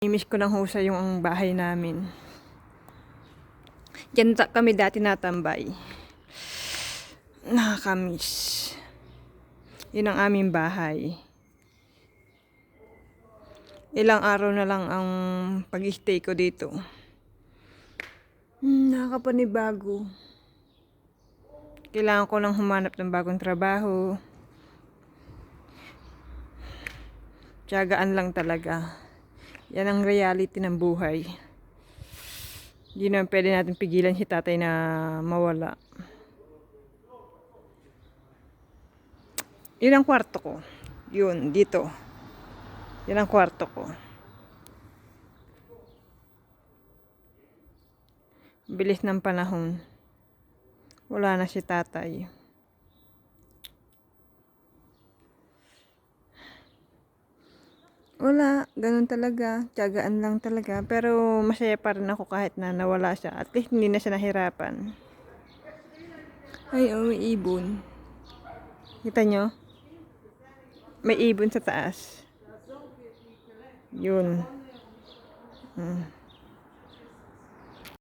Imiss ko ng husa yung ang bahay namin. Diyan kami dati natambay. Nakakamiss. Yun ang aming bahay. Ilang araw na lang ang pag-stay ko dito. Hmm, nakakapanibago. Kailangan ko nang humanap ng bagong trabaho. Tiyagaan lang talaga. Yan ang reality ng buhay. Hindi naman pwede natin pigilan si tatay na mawala. Yun ang kwarto ko. Yun, dito. Yan ang kwarto ko. Bilis ng panahon. Wala na si tatay. Wala, ganun talaga. Tiyagaan lang talaga. Pero masaya pa rin ako kahit na nawala siya. At least hindi na siya nahirapan. Ay, oh, may ibon. Kita nyo? May ibon sa taas. Yun. Hmm.